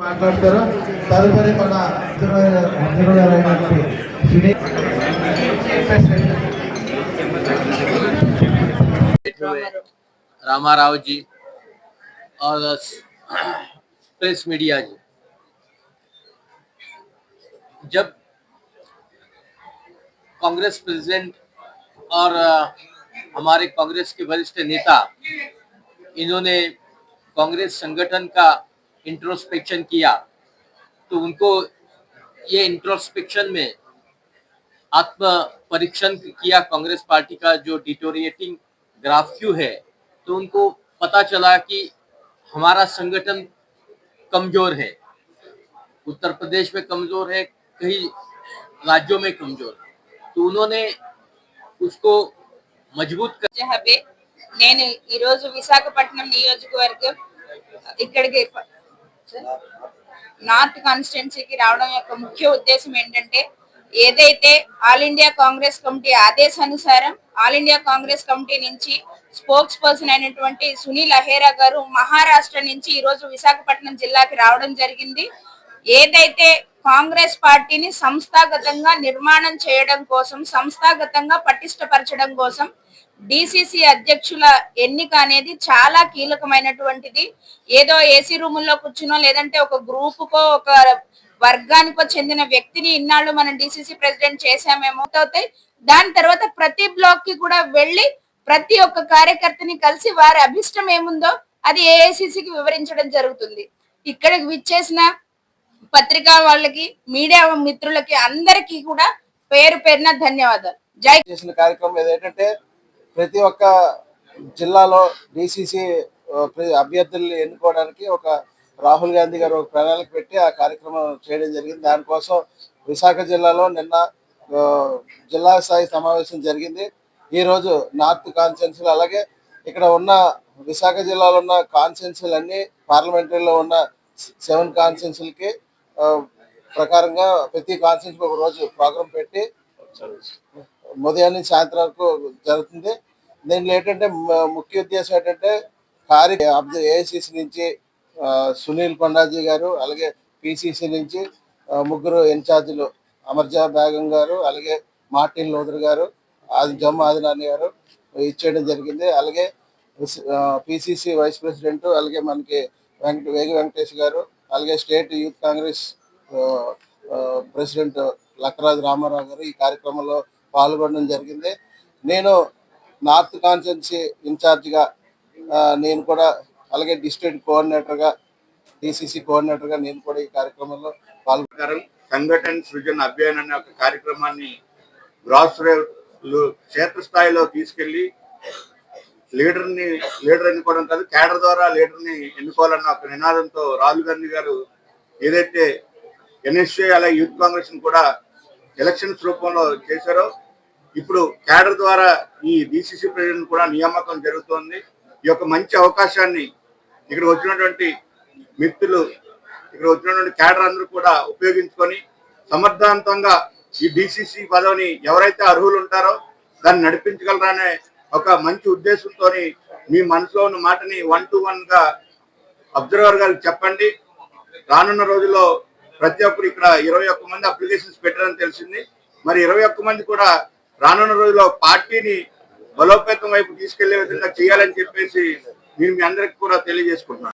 మాట్లాడతారు తదుపరి మన అధ్యక్షుడైనటువంటి శ్రీ बैठे हुए रामाराव जी और प्रेस मीडिया जी जब कांग्रेस प्रेसिडेंट और अ, हमारे कांग्रेस के वरिष्ठ नेता इन्होंने कांग्रेस संगठन का इंट्रोस्पेक्शन किया तो उनको ये इंट्रोस्पेक्शन में आत्म परीक्षण किया कांग्रेस पार्टी का जो डिटोरिएटिंग ग्राफ क्यू है तो उनको पता चला कि हमारा संगठन कमजोर है उत्तर प्रदेश में कमजोर है कई राज्यों में कमजोर है तो उन्होंने उसको मजबूत कर జహబే నేను ఈరోజు విశాఖపట్నం నియోజకవర్గం ఇక్కడికి నార్త్ కాన్స్టిట్యున్సీకి రావడం యొక్క ముఖ్య ఉద్దేశం ఏంటంటే ఏదైతే ఆల్ ఇండియా కాంగ్రెస్ కమిటీ ఆదేశానుసారం ఆల్ ఇండియా కాంగ్రెస్ కమిటీ నుంచి స్పోక్స్ పర్సన్ అయినటువంటి సునీల్ అహేరా గారు మహారాష్ట్ర నుంచి ఈ రోజు విశాఖపట్నం జిల్లాకి రావడం జరిగింది. ఏదైతే కాంగ్రెస్ పార్టీని సంస్థాగతంగా నిర్మాణం చేయడం కోసం సంస్థాగతంగా పటిష్టపరచడం కోసం డిసిసి అధ్యక్షుల ఎన్నిక అనేది చాలా కీలకమైనటువంటిది. ఏదో ఏసీ రూముల్లో కూర్చునో లేదంటే ఒక గ్రూపుకో ఒక వర్గానికో చెందిన వ్యక్తిని ఇన్నాళ్ళు మనం డిసిసి ప్రెసిడెంట్ చేశామేమో అవుతాయి దాని తర్వాత ప్రతి బ్లాక్కి కూడా వెళ్ళి ప్రతి ఒక్క కార్యకర్తని కలిసి వారి అభిష్టం ఏముందో అది ఏఐసిసికి వివరించడం జరుగుతుంది. ఇక్కడికి విచ్చేసిన పత్రికా వాళ్ళకి మీడియా మిత్రులకి అందరికీ కూడా పేరు పేరున ధన్యవాదాలు. జై చేసిన కార్యక్రమం ఏదంటే ప్రతి ఒక్క జిల్లాలో డిసిసి అభ్యర్థుల్ని ఎన్నుకోవడానికి ఒక రాహుల్ గాంధీ గారు ఒక ప్రణాళిక పెట్టి ఆ కార్యక్రమం చేయడం జరిగింది. దానికోసం విశాఖ జిల్లాలో నిన్న జిల్లా స్థాయి సమావేశం జరిగింది. ఈరోజు నార్త్ కాన్స్టిట్యున్సీలు అలాగే ఇక్కడ ఉన్న విశాఖ జిల్లాలో ఉన్న కాన్స్టిట్యున్సీలు పార్లమెంటరీలో ఉన్న సెవెన్ కాన్సెన్సులకి ప్రకారంగా ప్రతి కాన్స్టిట్యున్సీకి ఒక రోజు ప్రోగ్రాం పెట్టి ఉదయం నుంచి సాయంత్రం వరకు జరుగుతుంది. దీంట్లో ఏంటంటే ముఖ్య ఉద్దేశం ఏంటంటే కారి ఏఐసిసి నుంచి సునీల్ కొండాజీ గారు అలాగే పిసిసి నుంచి ముగ్గురు ఇన్ఛార్జీలు అమర్జా బేగం గారు అలాగే మార్టిన్ లోదర్ గారు ఆది జమ్మ ఆదినాని గారు ఇచ్చేయడం జరిగింది. అలాగే పిసిసి వైస్ ప్రెసిడెంట్ అలాగే మనకి వెంకట వేగి వెంకటేష్ గారు అలాగే State Youth Congress President Lakkaraju Ramarao గారు ఈ కార్యక్రమంలో పాల్గొనడం జరిగింది. నేను నార్త్ కాన్స్టిట్యున్సీ ఇన్ఛార్జ్గా నేను కూడా అలాగే డిస్ట్రిక్ట్ కోఆర్డినేటర్గా డిసిసి కోఆర్డినేటర్గా నేను కూడా ఈ కార్యక్రమంలో పాల్గొన్నాను. సంఘటన సృజన అభియాన్ అనే ఒక కార్యక్రమాన్ని గ్రాస్ క్షేత్రస్థాయిలో తీసుకెళ్ళి లీడర్ని లీడర్ ఎన్నుకోవడం కాదు కేడర్ ద్వారా లీడర్ని ఎన్నుకోవాలన్న ఒక నినాదంతో రాహుల్ గాంధీ గారు ఏదైతే ఎన్ఎస్ఏ అలాగే యూత్ కాంగ్రెస్ని కూడా ఎలక్షన్స్ రూపంలో చేశారో ఇప్పుడు క్యాడర్ ద్వారా ఈ డిసిసి ప్రెసిడెంట్ కూడా నియామకం జరుగుతోంది. ఈ యొక్క మంచి అవకాశాన్ని ఇక్కడ వచ్చినటువంటి మిత్రులు ఇక్కడ వచ్చినటువంటి క్యాడర్ అందరూ కూడా ఉపయోగించుకొని సమర్థవంతంగా ఈ డిసిసి పదవిని ఎవరైతే అర్హులు ఉంటారో దాన్ని నడిపించగలరనే ఒక మంచి ఉద్దేశంతో మీ మనసులో ఉన్న మాటని వన్ టు వన్గా అబ్జర్వర్ గారికి చెప్పండి. రానున్న రోజుల్లో ప్రతి ఒక్కరు ఇక్కడ ఇరవై ఒక్క మంది అప్లికేషన్స్ పెట్టారని తెలిసింది. మరి ఇరవై ఒక్క మంది కూడా రానున్న రోజుల్లో పార్టీని బలోపేతం వైపు తీసుకెళ్ళే విధంగా చేయాలని చెప్పేసి నేను మీ అందరికి కూడా తెలియజేసుకుంటున్నాను.